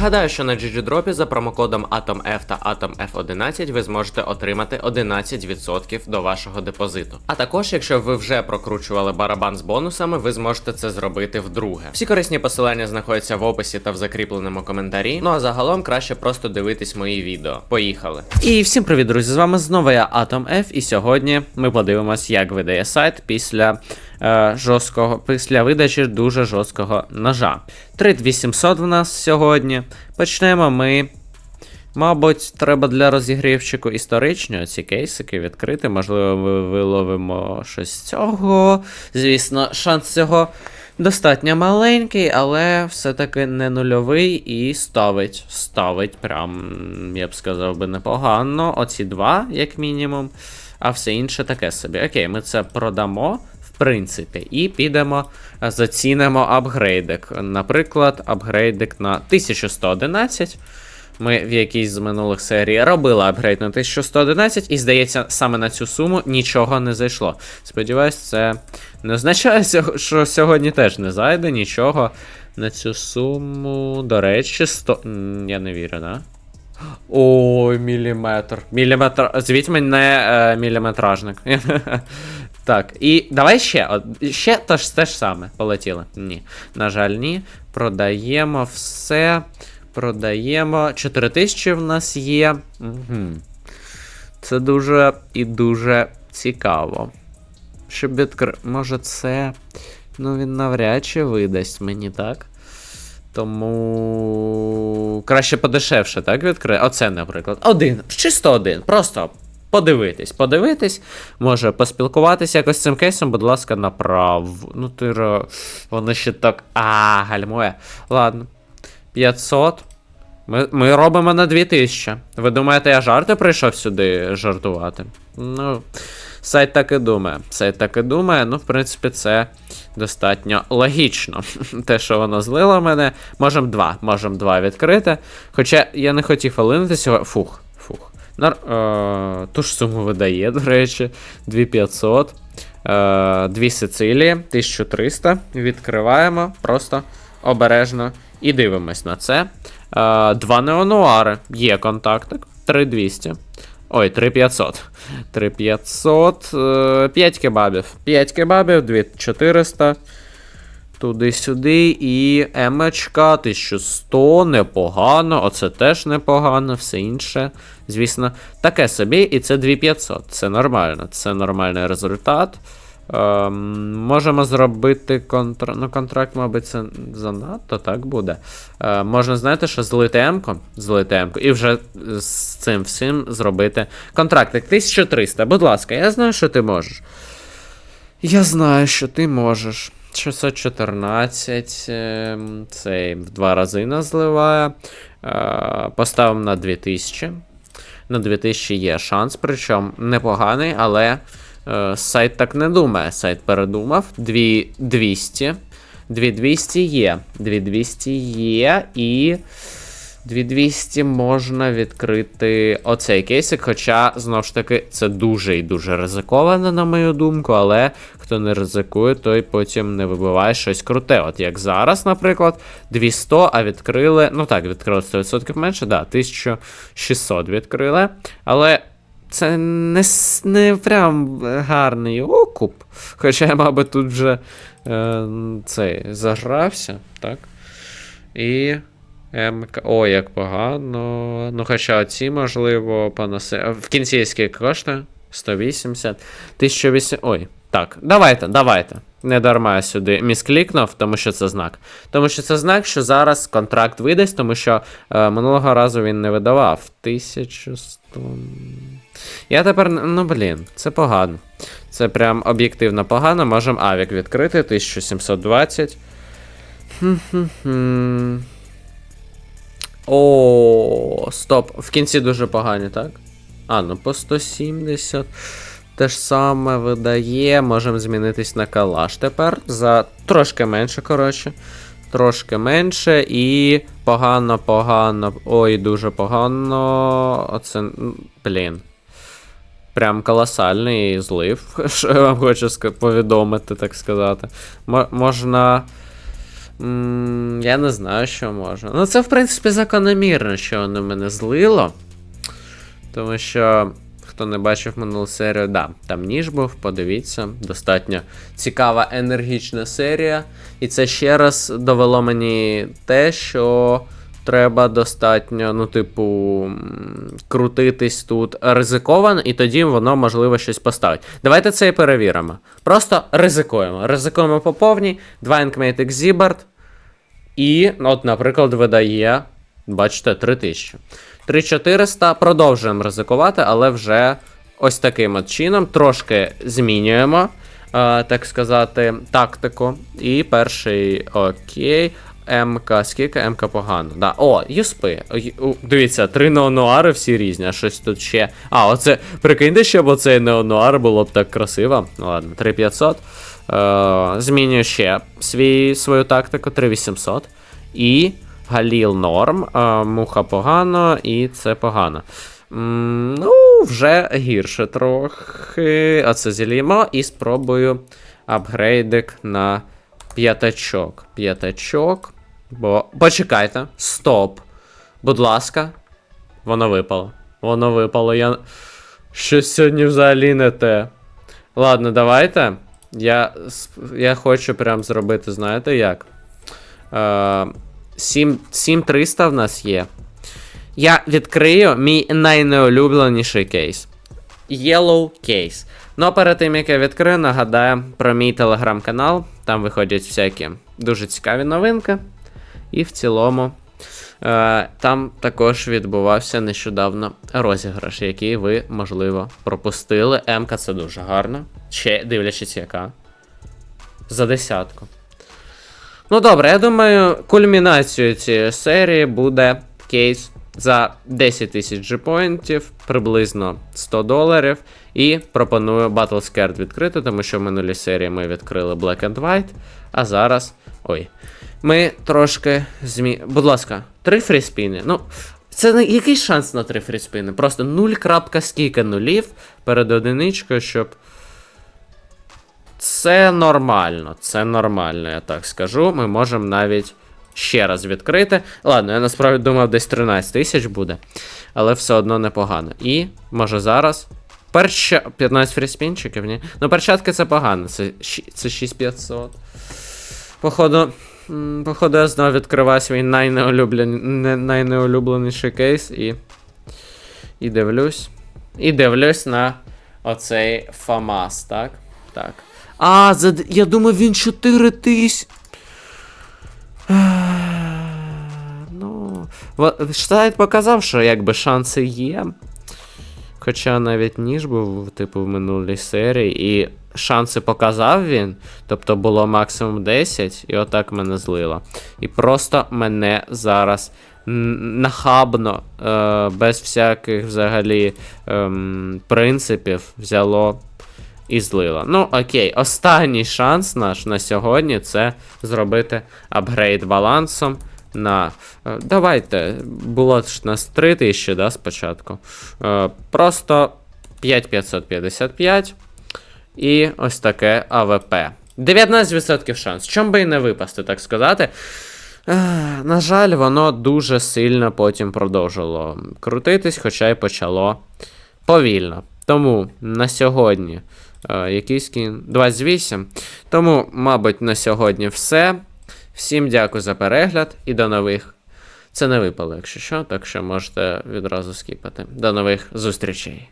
Нагадаю, що на GGDrop за промокодом AtomF та AtomF11 ви зможете отримати 11% до вашого депозиту. А також, якщо ви вже прокручували барабан з бонусами, ви зможете це зробити вдруге. Всі корисні посилання знаходяться в описі та в закріпленому коментарі. Ну а загалом краще просто дивитись мої відео. Поїхали. І всім привіт, друзі! З вами знову я AtomF, і сьогодні ми подивимось, як видає сайт після е, жорсткого, після видачі дуже жорсткого ножа. 3800 в нас сьогодні. Почнемо ми. Мабуть, треба для розігрівчику історичні ці кейсики відкрити. Можливо, ми виловимо щось з цього. Звісно, шанс цього достатньо маленький, але все-таки не нульовий і ставить. Ставить прям, я б сказав би, непогано. Оці два, як мінімум. А все інше таке собі. Окей, ми це продамо. Принципі, і підемо, е, зацінимо апгрейдик. Наприклад, апгрейдик на 1111. Ми в якійсь з минулих серій робили апгрейд на 1111, і здається, саме на цю суму нічого не зайшло. Сподіваюсь, це не означає, що сьогодні теж не зайде нічого на цю суму. До речі, 100. Я не вірю, да? Ой, міліметр. Міліметр. Звіть мене е, міліметражник. так, і давай ще. От, ще то ж, те ж саме. Полетіли. Ні. На жаль, ні. Продаємо все. Продаємо. 4000 в нас є. Угу. Це дуже і дуже цікаво. Щоб відкри... Може це. Ну, він навряд чи видасть мені, так? Тому. Краще подешевше, так, відкрити. Оце, наприклад. Один. Чисто один. Просто подивитись. Подивитись. Може поспілкуватися якось цим кейсом, будь ласка, направ. Ну, ти. ро- Воно ще так. А, гальмує. Ладно. 500. Ми, ми робимо на 2000. Ви думаєте, я жарти прийшов сюди жартувати? Ну, сайт так і думає. Сайт так і думає. Ну, в принципі, це достатньо логічно. Те, що воно злило мене. Можемо два. Можемо два відкрити. Хоча я не хотів олинити. Фух, фух. Нар... Е, ту ж суму видає, до речі. 2500. Е, дві Сицилії, 1300. Відкриваємо просто обережно і дивимось на це. Е, два неонуари. Є контактик. 3200. Ой, 3500. 3500. Е, 5 кебабів. 5 кебабів, 2400. Туди-сюди. І емочка 1100. Непогано. Оце теж непогано. Все інше. Звісно, таке собі. І це 2500. Це нормально. Це нормальний результат. Ем, можемо зробити контракт. Ну, контракт, мабуть, це занадто так буде. Е, можна, знаєте, що злити М-ку, злити М-ку, і вже з цим всім зробити контрактик. 1300, будь ласка, я знаю, що ти можеш. Я знаю, що ти можеш. 614. ем, Цей в два рази нас зливає. Е, Поставимо на 2000. На 2000 є шанс, причому непоганий, але е, сайт так не думає. Сайт передумав. 2200. 2200 є. 2200 є і. 2200 можна відкрити оцей кейсик, хоча, знову ж таки, це дуже і дуже ризиковано, на мою думку, але хто не ризикує, той потім не вибиває щось круте. От як зараз, наприклад, 200, а відкрили. Ну так, відкрили 100% менше, да, 1600 відкрили. Але це не, не прям гарний окуп. Хоча я, мабуть, тут вже е, цей загрався, так? І. МК. О, як погано. Ну, хоча ці, можливо, поноси. В кінці скільки коштує? 180. 1008. Ой. Так, давайте, давайте. Не дарма я сюди місклікнув, тому що це знак. Тому що це знак, що зараз контракт видасть, тому що е, минулого разу він не видавав. 1100. Я тепер. Ну, блін, це погано. Це прям об'єктивно погано. Можемо авік відкрити. 1720. Хм-хм-хм. О, стоп. В кінці дуже погані, так? А, ну по 170. Те ж саме видає. Можемо змінитись на калаш тепер. За трошки менше, коротше. Трошки менше і погано, погано. Ой, дуже погано. Оце. Блін. Прям колосальний злив, що я вам хочу повідомити, так сказати. Мо- можна Я не знаю, що можу. Ну, це, в принципі, закономірно, що воно мене злило. Тому що, хто не бачив минулу серію, да, там ніж був, подивіться, достатньо цікава енергічна серія. І це ще раз довело мені те, що треба достатньо, ну, типу, крутитись тут ризиковано, і тоді воно можливо щось поставить. Давайте це і перевіримо. Просто ризикуємо. Ризикуємо по повній. 2 Enkmate Exhibert. І, от, наприклад, видає, бачите, 3000. 3400 продовжуємо ризикувати, але вже ось таким от чином трошки змінюємо, е, так сказати, тактику. І перший окей. МК, скільки МК погано. Да. О, юспи. Дивіться, три неонуари всі різні, а щось тут ще. А, оце. Прикиньте, щоб оцей неонуар було б так красиво. Ну ладно, 3500. Е, змінюю ще свій, свою тактику 3800. І Галіл норм, е, муха погано, і це погано. Ну, вже гірше трохи. Оце зілімо і спробую апгрейдик на п'ятачок. П'ятачок. Бо. Почекайте. Стоп. Будь ласка. Воно випало. Воно випало. Я. Щось сьогодні взагалі не те. Ладно, давайте. Я, я хочу прям зробити, знаєте як? Е, 7, 7300 в нас є. Я відкрию мій найнеулюбленіший кейс. Yellow Case. Ну а перед тим як я відкрию, нагадаю про мій телеграм-канал. Там виходять всякі дуже цікаві новинки. І в цілому. Е, там також відбувався нещодавно розіграш, який ви, можливо, пропустили. М-ка це дуже гарно. Ще дивлячись, яка. За десятку. Ну добре, я думаю, кульмінацією цієї серії буде кейс за 10 тисяч G-поінтів, приблизно 100 доларів. І пропоную Battle Scared відкрити, тому що в минулій серії ми відкрили Black and White. А зараз. Ой. Ми трошки змі. Будь ласка, три фріспіни. Ну, це не який шанс на три фріспіни? Просто 0. скільки нулів перед одиничкою, щоб. Це нормально, це нормально, я так скажу. Ми можемо навіть ще раз відкрити. Ладно, я насправді думав, десь 13 тисяч буде, але все одно непогано. І може зараз. Перша 15 фріспінчиків, ні? Ну, перчатки це погано, це, це 6500. Походу, походу, я знову відкриваю свій найнеулюблен... найнеулюбленіший кейс і. І дивлюсь. І дивлюсь на оцей ФАМАС, так? Так. А, за... я думав, він 4 тисяч. Ну. Сайт показав, що якби шанси є. Хоча навіть ніж був, типу, в минулій серії, і шанси показав він, тобто було максимум 10, і отак мене злило. І просто мене зараз нахабно, е, без всяких взагалі ем, принципів взяло і злило. Ну, окей, останній шанс наш на сьогодні це зробити апгрейд балансом на. е, Давайте, було ж нас 3000, да, спочатку. Е, Просто 5555. І ось таке АВП. 19% шанс. Чом би і не випасти, так сказати. На жаль, воно дуже сильно потім продовжило крутитись, хоча й почало повільно. Тому на сьогодні е, який скін? 28. Тому, мабуть, на сьогодні все. Всім дякую за перегляд і до нових. Це не випало, якщо що, так що можете відразу скіпати. До нових зустрічей.